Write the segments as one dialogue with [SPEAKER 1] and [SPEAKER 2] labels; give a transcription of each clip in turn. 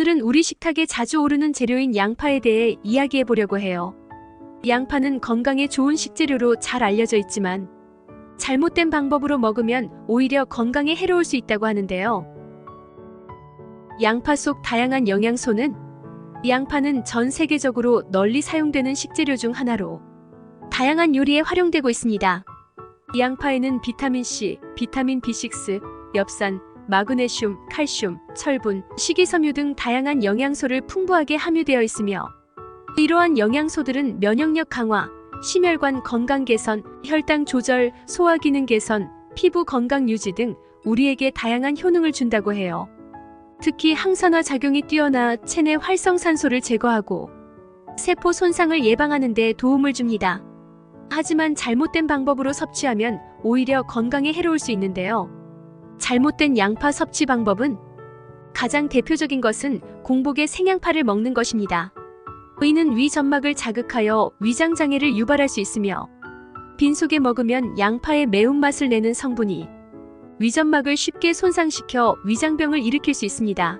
[SPEAKER 1] 오늘은 우리 식탁에 자주 오르는 재료인 양파에 대해 이야기해 보려고 해요. 양파는 건강에 좋은 식재료로 잘 알려져 있지만 잘못된 방법으로 먹으면 오히려 건강에 해로울 수 있다고 하는데요. 양파 속 다양한 영양소는 양파는 전 세계적으로 널리 사용되는 식재료 중 하나로 다양한 요리에 활용되고 있습니다. 양파에는 비타민 C, 비타민 B6, 엽산, 마그네슘, 칼슘, 철분, 식이섬유 등 다양한 영양소를 풍부하게 함유되어 있으며 이러한 영양소들은 면역력 강화, 심혈관 건강 개선, 혈당 조절, 소화 기능 개선, 피부 건강 유지 등 우리에게 다양한 효능을 준다고 해요. 특히 항산화 작용이 뛰어나 체내 활성산소를 제거하고 세포 손상을 예방하는 데 도움을 줍니다. 하지만 잘못된 방법으로 섭취하면 오히려 건강에 해로울 수 있는데요. 잘못된 양파 섭취 방법은 가장 대표적인 것은 공복에 생양파를 먹는 것입니다. 의는 위 점막을 자극하여 위장 장애를 유발할 수 있으며 빈속에 먹으면 양파의 매운맛을 내는 성분이 위점막을 쉽게 손상시켜 위장병을 일으킬 수 있습니다.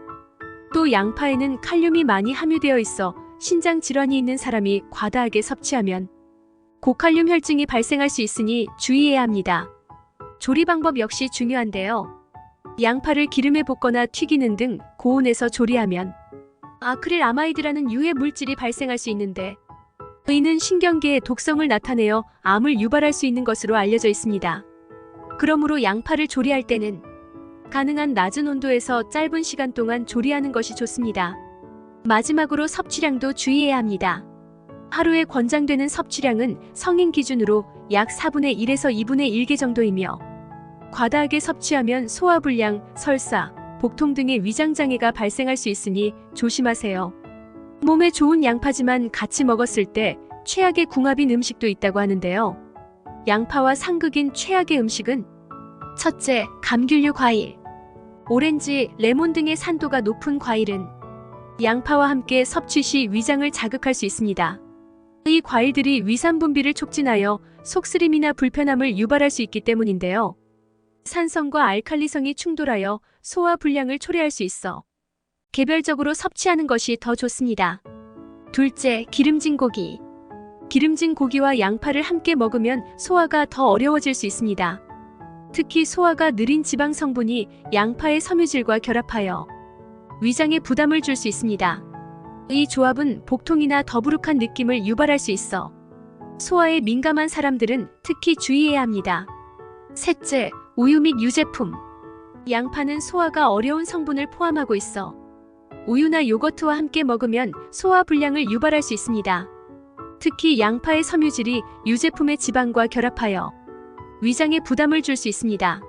[SPEAKER 1] 또 양파에는 칼륨이 많이 함유되어 있어 신장 질환이 있는 사람이 과다하게 섭취하면 고칼륨 혈증이 발생할 수 있으니 주의해야 합니다. 조리 방법 역시 중요한데요. 양파를 기름에 볶거나 튀기는 등 고온에서 조리하면 아크릴 아마이드라는 유해 물질이 발생할 수 있는데 의는 신경계에 독성을 나타내어 암을 유발할 수 있는 것으로 알려져 있습니다. 그러므로 양파를 조리할 때는 가능한 낮은 온도에서 짧은 시간 동안 조리하는 것이 좋습니다. 마지막으로 섭취량도 주의해야 합니다. 하루에 권장되는 섭취량은 성인 기준으로 약 4분의 1에서 2분의 1개 정도이며 과다하게 섭취하면 소화불량, 설사, 복통 등의 위장장애가 발생할 수 있으니 조심하세요. 몸에 좋은 양파지만 같이 먹었을 때 최악의 궁합인 음식도 있다고 하는데요. 양파와 상극인 최악의 음식은 첫째, 감귤류 과일. 오렌지, 레몬 등의 산도가 높은 과일은 양파와 함께 섭취 시 위장을 자극할 수 있습니다. 이 과일들이 위산 분비를 촉진하여 속쓰림이나 불편함을 유발할 수 있기 때문인데요. 산성과 알칼리성이 충돌하여 소화 불량을 초래할 수 있어 개별적으로 섭취하는 것이 더 좋습니다. 둘째, 기름진 고기. 기름진 고기와 양파를 함께 먹으면 소화가 더 어려워질 수 있습니다. 특히 소화가 느린 지방 성분이 양파의 섬유질과 결합하여 위장에 부담을 줄 수 있습니다. 이 조합은 복통이나 더부룩한 느낌을 유발할 수 있어 소화에 민감한 사람들은 특히 주의해야 합니다. 셋째, 우유 및 유제품. 양파는 소화가 어려운 성분을 포함하고 있어 우유나 요거트와 함께 먹으면 소화 불량을 유발할 수 있습니다. 특히 양파의 섬유질이 유제품의 지방과 결합하여 위장에 부담을 줄 수 있습니다.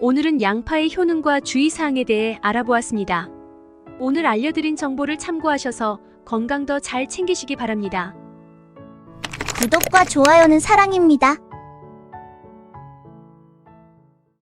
[SPEAKER 1] 오늘은 양파의 효능과 주의사항에 대해 알아보았습니다. 오늘 알려드린 정보를 참고하셔서 건강 더 잘 챙기시기 바랍니다.
[SPEAKER 2] 구독과 좋아요는 사랑입니다.